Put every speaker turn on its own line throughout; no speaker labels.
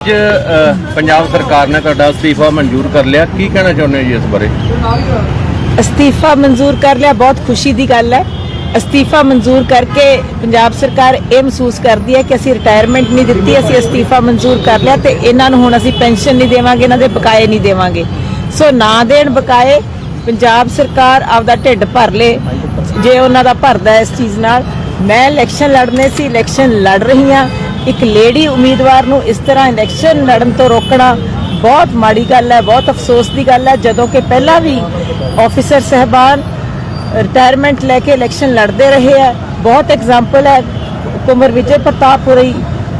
ਅੱਜ ਪੰਜਾਬ ਸਰਕਾਰ ਨੇ ਤੁਹਾਡਾ ਅਸਤੀਫਾ ਮਨਜ਼ੂਰ ਕਰ ਲਿਆ। ਕੀ ਕਹਿਣਾ ਚਾਹੁੰਦੇ ਹੋ ਜੀ ਇਸ ਬਾਰੇ?
ਅਸਤੀਫਾ ਮਨਜ਼ੂਰ ਕਰ ਲਿਆ, ਬਹੁਤ ਖੁਸ਼ੀ ਦੀ ਗੱਲ ਹੈ। ਅਸਤੀਫਾ ਮਨਜ਼ੂਰ ਕਰਕੇ ਪੰਜਾਬ ਸਰਕਾਰ ਇਹ ਮਹਿਸੂਸ ਕਰਦੀ ਹੈ ਕਿ ਅਸੀਂ ਰਿਟਾਇਰਮੈਂਟ ਨਹੀਂ ਦਿੱਤੀ, ਅਸੀਂ ਅਸਤੀਫਾ ਮਨਜ਼ੂਰ ਕਰ ਲਿਆ ਤੇ ਇਹਨਾਂ ਨੂੰ ਹੁਣ ਅਸੀਂ ਪੈਨਸ਼ਨ ਨਹੀਂ ਦੇਵਾਂਗੇ, ਇਹਨਾਂ ਦੇ ਬਕਾਏ ਨਹੀਂ ਦੇਵਾਂਗੇ। ਸੋ ਨਾ ਦੇਣ ਬਕਾਏ ਪੰਜਾਬ ਸਰਕਾਰ ਆਪਦਾ ਢਿੱਡ ਭਰ ਲੇ, ਜੇ ਉਹਨਾਂ ਦਾ ਭਰਦਾ ਇਸ ਚੀਜ਼ ਨਾਲ। ਮੈਂ ਇਲੈਕਸ਼ਨ ਲੜਨੇ ਸੀ ਇਲੈਕਸ਼ਨ ਲੜ ਰਹੀ ਹਾਂ। ਇੱਕ ਲੇਡੀ ਉਮੀਦਵਾਰ ਨੂੰ ਇਸ ਤਰ੍ਹਾਂ ਇਲੈਕਸ਼ਨ ਲੜਨ ਤੋਂ ਰੋਕਣਾ ਬਹੁਤ ਮਾੜੀ ਗੱਲ ਹੈ, ਬਹੁਤ ਅਫਸੋਸ ਦੀ ਗੱਲ ਹੈ। ਜਦੋਂ ਕਿ ਪਹਿਲਾਂ ਵੀ ਆਫੀਸਰ ਸਹਿਬਾਨ ਰਿਟਾਇਰਮੈਂਟ ਲੈ ਕੇ ਇਲੈਕਸ਼ਨ ਲੜਦੇ ਰਹੇ ਹੈ। ਬਹੁਤ ਐਗਜ਼ਾਮਪਲ ਹੈ, ਕੁਮਰ ਵਿਜੇ ਪ੍ਰਤਾਪਪੁਰੀ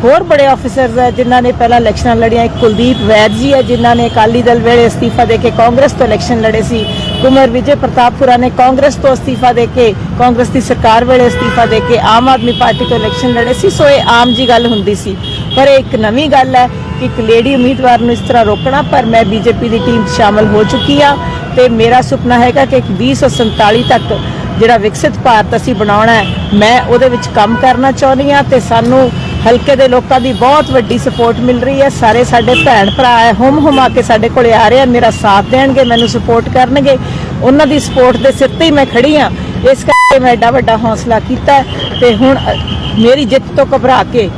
ਹੋਰ ਬੜੇ ਆਫੀਸਰਸ ਹੈ ਜਿਨ੍ਹਾਂ ਨੇ ਪਹਿਲਾਂ ਇਲੈਕਸ਼ਨਾਂ ਲੜੀਆਂ। ਇੱਕ ਕੁਲਦੀਪ ਵੈਦ ਜੀ ਹੈ ਜਿਨ੍ਹਾਂ ਨੇ ਅਕਾਲੀ ਦਲ ਵੇਲੇ ਅਸਤੀਫਾ ਦੇ ਕੇ ਕਾਂਗਰਸ ਤੋਂ ਇਲੈਕਸ਼ਨ ਲੜੇ ਸੀ। ਕੁਮਰ ਵਿਜੇ ਪ੍ਰਤਾਪਪੁਰਾ ਨੇ ਕਾਂਗਰਸ ਤੋਂ ਅਸਤੀਫਾ ਦੇ ਕੇ, ਕਾਂਗਰਸ ਦੀ ਸਰਕਾਰ ਵੇਲੇ ਅਸਤੀਫਾ ਦੇ ਕੇ ਆਮ ਆਦਮੀ ਪਾਰਟੀ ਤੋਂ ਇਲੈਕਸ਼ਨ ਲੜੇ ਸੀ, ਸੋ ਇਹ ਆਮ ਜੀ ਗੱਲ ਹੁੰਦੀ ਸੀ। ਪਰ ਇਹ ਇੱਕ ਨਵੀਂ ਗੱਲ ਹੈ ਕਿ ਇੱਕ ਲੇਡੀ ਉਮੀਦਵਾਰ ਨੂੰ ਇਸ ਤਰ੍ਹਾਂ ਰੋਕਣਾ, ਪਰ ਮੈਂ ਬੀਜੇਪੀ ਦੀ ਟੀਮ 'ਚ ਸ਼ਾਮਲ ਹੋ ਚੁੱਕੀ ਆ ਤੇ ਮੇਰਾ ਸੁਪਨਾ ਹੈਗਾ ਕਿ 2047 ਤੱਕ ਜਿਹੜਾ ਵਿਕਸਿਤ ਭਾਰਤ ਅਸੀਂ ਬਣਾਉਣਾ ਹੈ, ਮੈਂ ਉਹਦੇ ਵਿੱਚ ਕੰਮ ਕਰਨਾ ਚਾਹੁੰਦੀ ਆ ਤੇ ਸਾਨੂੰ ਹਲਕੇ ਦੇ ਲੋਕਾਂ ਦੀ ਬਹੁਤ ਵੱਡੀ ਸਪੋਰਟ ਮਿਲ ਰਹੀ ਹੈ। ਸਾਰੇ ਸਾਡੇ ਭੈਣ ਭਰਾ ਹੈ ਹੁਮ ਹੁਮਾ ਕੇ ਸਾਡੇ ਕੋਲੇ ਆ ਰਹੇ ਆ। ਮੇਰਾ ਸਾਥ ਦੇਣਗੇ ਮੈਨੂੰ ਸਪੋਰਟ ਕਰਨਗੇ। ਉਹਨਾਂ ਦੀ ਸਪੋਰਟ ਦੇ ਸਿਰ ਤੇ ਹੀ ਮੈਂ ਖੜੀ ਆ ਇਸ ਕਰਕੇ ਮੈਂ ਐਡਾ ਵੱਡਾ ਹੌਸਲਾ ਕੀਤਾ ਤੇ ਹੁਣ ਮੇਰੀ ਜਿੱਤ ਤੋਂ ਘਬਰਾ ਕੇ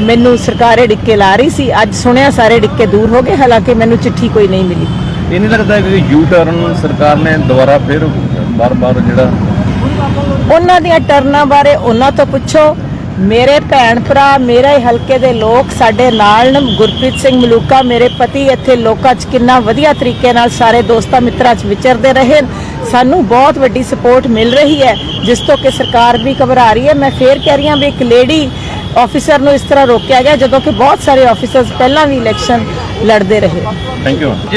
ਮੈਨੂੰ ਸਰਕਾਰੇ ਡਿੱਕੇ ਲਾ ਰਹੀ ਸੀ। ਅੱਜ ਸੁਣਿਆ ਸਾਰੇ ਡਿੱਕੇ ਦੂਰ ਹੋ ਗਏ ਹਾਲਾਂਕਿ ਮੈਨੂੰ ਚਿੱਠੀ ਕੋਈ ਨਹੀਂ ਮਿਲੀ।
ਇਹ ਨਹੀਂ ਲੱਗਦਾ ਕਿ ਯੂ ਟਰਨ ਸਰਕਾਰ ਨੇ ਦੁਬਾਰਾ ਫਿਰ ਬਾਰ-ਬਾਰ ਜਿਹੜਾ
ਉਹਨਾਂ ਦੀਆਂ ਟਰਨਾਂ ਬਾਰੇ ਉਹਨਾਂ ਤੋਂ ਪੁੱਛੋ। ਮੇਰੇ ਭੈਣ ਭਰਾ ਮੇਰੇ ਹਲਕੇ ਦੇ ਲੋਕ ਸਾਡੇ ਨਾਲ ਨੇ ਗੁਰਪ੍ਰੀਤ ਸਿੰਘ ਮਲੂਕਾ ਮੇਰੇ ਪਤੀ ਇੱਥੇ ਲੋਕਾਂ 'ਚ ਕਿੰਨਾ ਵਧੀਆ ਤਰੀਕੇ ਨਾਲ ਸਾਰੇ ਦੋਸਤਾਂ ਮਿੱਤਰਾਂ 'ਚ ਵਿਚਰਦੇ ਰਹੇ। ਸਾਨੂੰ ਬਹੁਤ ਵੱਡੀ ਸਪੋਰਟ ਮਿਲ ਰਹੀ ਹੈ ਜਿਸ ਤੋਂ ਕਿ ਸਰਕਾਰ ਵੀ ਘਬਰਾ ਰਹੀ ਹੈ। ਮੈਂ ਫੇਰ ਕਹਿ ਰਹੀ ਹਾਂ ਵੀ ਇੱਕ ਲੇਡੀ ਆਫੀਸਰ ਨੂੰ ਇਸ ਤਰ੍ਹਾਂ ਰੋਕਿਆ ਗਿਆ ਜਦੋਂ ਕਿ ਬਹੁਤ ਸਾਰੇ ਆਫੀਸਰਸ ਪਹਿਲਾਂ ਵੀ ਇਲੈਕਸ਼ਨ ਲੜਦੇ ਰਹੇ।
ਥੈਂਕ ਯੂ ਅੱਜ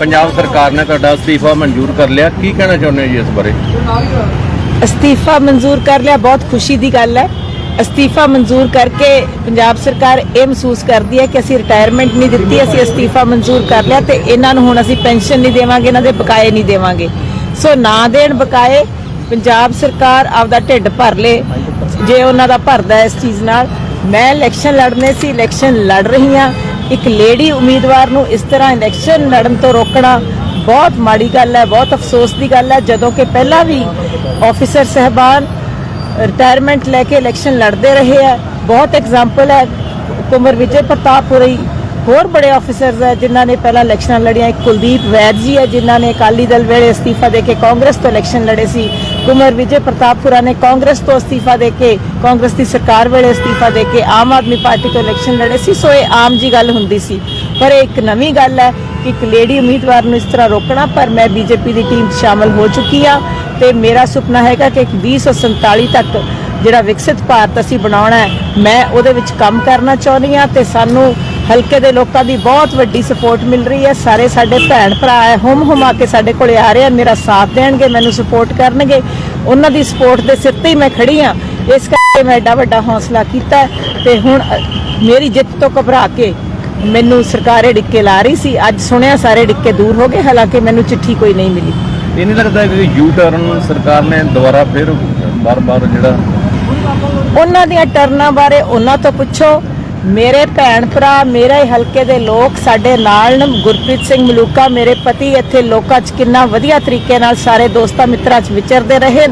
ਪੰਜਾਬ ਸਰਕਾਰ ਨੇ ਤੁਹਾਡਾ ਅਸਤੀਫਾ ਮਨਜ਼ੂਰ ਕਰ ਲਿਆ। ਕੀ ਕਹਿਣਾ ਚਾਹੁੰਦੇ ਹੋ ਜੀ ਇਸ ਬਾਰੇ?
ਅਸਤੀਫਾ ਮਨਜ਼ੂਰ ਕਰ ਲਿਆ ਬਹੁਤ ਖੁਸ਼ੀ ਦੀ ਗੱਲ ਹੈ। ਅਸਤੀਫਾ ਮਨਜ਼ੂਰ ਕਰਕੇ ਪੰਜਾਬ ਸਰਕਾਰ ਇਹ ਮਹਿਸੂਸ ਕਰਦੀ ਹੈ ਕਿ ਅਸੀਂ ਰਿਟਾਇਰਮੈਂਟ ਨਹੀਂ ਦਿੱਤੀ, ਅਸੀਂ ਅਸਤੀਫਾ ਮਨਜ਼ੂਰ ਕਰ ਲਿਆ ਤੇ ਇਹਨਾਂ ਨੂੰ ਹੁਣ ਅਸੀਂ ਪੈਨਸ਼ਨ ਨਹੀਂ ਦੇਵਾਂਗੇ, ਇਹਨਾਂ ਦੇ ਬਕਾਏ ਨਹੀਂ ਦੇਵਾਂਗੇ। ਸੋ ਨਾ ਦੇਣ ਬਕਾਏ ਪੰਜਾਬ ਸਰਕਾਰ ਆਪਦਾ ਢਿੱਡ ਭਰ ਲੇ, ਜੇ ਉਹਨਾਂ ਦਾ ਭਰਦਾ ਇਸ ਚੀਜ਼ ਨਾਲ। ਮੈਂ ਇਲੈਕਸ਼ਨ ਲੜਨੇ ਸੀ ਇਲੈਕਸ਼ਨ ਲੜ ਰਹੀ ਹਾਂ। ਇੱਕ ਲੇਡੀ ਉਮੀਦਵਾਰ ਨੂੰ ਇਸ ਤਰ੍ਹਾਂ ਇਲੈਕਸ਼ਨ ਲੜਨ ਤੋਂ ਰੋਕਣਾ ਬਹੁਤ ਮਾੜੀ ਗੱਲ ਹੈ, ਬਹੁਤ ਅਫਸੋਸ ਦੀ ਗੱਲ ਹੈ, ਜਦੋਂ ਕਿ ਪਹਿਲਾਂ ਵੀ ਆਫੀਸਰ ਸਹਿਬਾਨ ਰਿਟਾਇਰਮੈਂਟ ਲੈ ਕੇ ਇਲੈਕਸ਼ਨ ਲੜਦੇ ਰਹੇ ਹੈ ਬਹੁਤ ਐਗਜ਼ਾਮਪਲ ਹੈ। ਕੁਮਰ ਵਿਜੇ ਪ੍ਰਤਾਪਪੁਰੀ ਹੋਰ ਬੜੇ ਆਫੀਸਰਸ ਹੈ ਜਿਨ੍ਹਾਂ ਨੇ ਪਹਿਲਾਂ ਇਲੈਕਸ਼ਨਾਂ ਲੜੀਆਂ। ਇੱਕ ਕੁਲਦੀਪ ਵੈਦ ਜੀ ਹੈ ਜਿਨ੍ਹਾਂ ਨੇ ਅਕਾਲੀ ਦਲ ਵੇਲੇ ਅਸਤੀਫਾ ਦੇ ਕੇ ਕਾਂਗਰਸ ਤੋਂ ਇਲੈਕਸ਼ਨ ਲੜੇ ਸੀ। ਕੁਮਰ ਵਿਜੇ ਪ੍ਰਤਾਪਪੁਰਾ ਨੇ ਕਾਂਗਰਸ ਤੋਂ ਅਸਤੀਫਾ ਦੇ ਕੇ, ਕਾਂਗਰਸ ਦੀ ਸਰਕਾਰ ਵੇਲੇ ਅਸਤੀਫਾ ਦੇ ਕੇ ਆਮ ਆਦਮੀ ਪਾਰਟੀ ਤੋਂ ਇਲੈਕਸ਼ਨ ਲੜੇ ਸੀ। ਸੋ ਇਹ ਆਮ ਜੀ ਗੱਲ ਹੁੰਦੀ ਸੀ। ਪਰ ਇਹ ਇੱਕ ਨਵੀਂ ਗੱਲ ਹੈ ਕਿ ਇੱਕ ਲੇਡੀ ਉਮੀਦਵਾਰ ਨੂੰ ਇਸ ਤਰ੍ਹਾਂ ਰੋਕਣਾ, ਪਰ ਮੈਂ ਬੀਜੇਪੀ ਦੀ ਟੀਮ 'ਚ ਸ਼ਾਮਲ ਹੋ ਚੁੱਕੀ ਆ ਤੇ ਮੇਰਾ ਸੁਪਨਾ ਹੈਗਾ ਕਿ 2047 ਤੱਕ ਜਿਹੜਾ ਵਿਕਸਿਤ ਭਾਰਤ ਅਸੀਂ ਬਣਾਉਣਾ ਹੈ, ਮੈਂ ਉਹਦੇ ਵਿੱਚ ਕੰਮ ਕਰਨਾ ਚਾਹੁੰਦੀ ਆ ਤੇ ਸਾਨੂੰ ਹਲਕੇ ਦੇ ਲੋਕਾਂ ਦੀ ਬਹੁਤ ਵੱਡੀ ਸਪੋਰਟ ਮਿਲ ਰਹੀ ਹੈ। ਸਾਰੇ ਸਾਡੇ ਭੈਣ ਭਰਾ ਹੈ, ਹੁਮ ਹੁਮਾ ਕੇ ਸਾਡੇ ਕੋਲੇ ਆ ਰਹੇ ਆ ਮੇਰਾ ਸਾਥ ਦੇਣਗੇ, ਮੈਨੂੰ ਸਪੋਰਟ ਕਰਨਗੇ। ਉਹਨਾਂ ਦੀ ਸਪੋਰਟ ਦੇ ਸਿਰ ਤੇ ਹੀ ਮੈਂ ਖੜੀ ਆ ਇਸ ਕਰਕੇ ਮੈਂ ਐਡਾ ਵੱਡਾ ਹੌਸਲਾ ਕੀਤਾ ਹੈ ਤੇ ਹੁਣ ਮੇਰੀ ਜਿੱਤ ਤੋਂ ਘਬਰਾ ਕੇ ਮੈਨੂੰ ਸਰਕਾਰੇ ਡਿੱਕੇ ਲਾ ਰਹੀ ਸੀ। ਅੱਜ ਸੁਣਿਆ ਸਾਰੇ ਡਿੱਕੇ ਦੂਰ ਹੋ ਗਏ, ਹਾਲਾਂਕਿ ਮੈਨੂੰ ਚਿੱਠੀ ਕੋਈ ਨਹੀਂ ਮਿਲੀ।
ਇਹ ਨਹੀਂ ਲੱਗਦਾ ਕਿ ਯੂ ਟਰਨ ਸਰਕਾਰ ਨੇ ਦੁਬਾਰਾ ਫਿਰ ਬਾਰ-ਬਾਰ ਜਿਹੜਾ
ਉਹਨਾਂ ਦੀਆਂ ਟਰਨਾਂ ਬਾਰੇ ਉਹਨਾਂ ਤੋਂ ਪੁੱਛੋ। ਮੇਰੇ ਭੈਣ ਭਰਾ, ਮੇਰੇ ਹਲਕੇ ਦੇ ਲੋਕ, ਸਾਡੇ ਨਾਲ ਗੁਰਪ੍ਰੀਤ ਸਿੰਘ ਮਲੂਕਾ, ਮੇਰੇ ਪਤੀ ਇੱਥੇ ਲੋਕਾਂ 'ਚ ਕਿੰਨਾ ਵਧੀਆ ਤਰੀਕੇ ਨਾਲ ਸਾਰੇ ਦੋਸਤਾਂ ਮਿੱਤਰਾਂ 'ਚ ਵਿਚਰਦੇ ਰਹੇ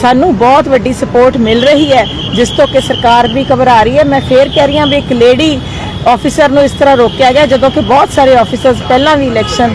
ਸਾਨੂੰ ਬਹੁਤ ਵੱਡੀ ਸਪੋਰਟ ਮਿਲ ਰਹੀ ਹੈ। ਜਿਸ ਤੋਂ ਕਿ ਸਰਕਾਰ ਵੀ ਘਬਰਾ ਰਹੀ ਹੈ। ਮੈਂ ਫੇਰ ਕਹਿ ਰਹੀ ਹਾਂ ਵੀ ਇੱਕ ਲੇਡੀ ਆਫੀਸਰ ਨੂੰ ਇਸ ਤਰ੍ਹਾਂ ਰੋਕਿਆ ਗਿਆ, ਜਦੋਂ ਕਿ ਬਹੁਤ ਸਾਰੇ ਆਫੀਸਰਸ ਪਹਿਲਾਂ ਵੀ ਇਲੈਕਸ਼ਨ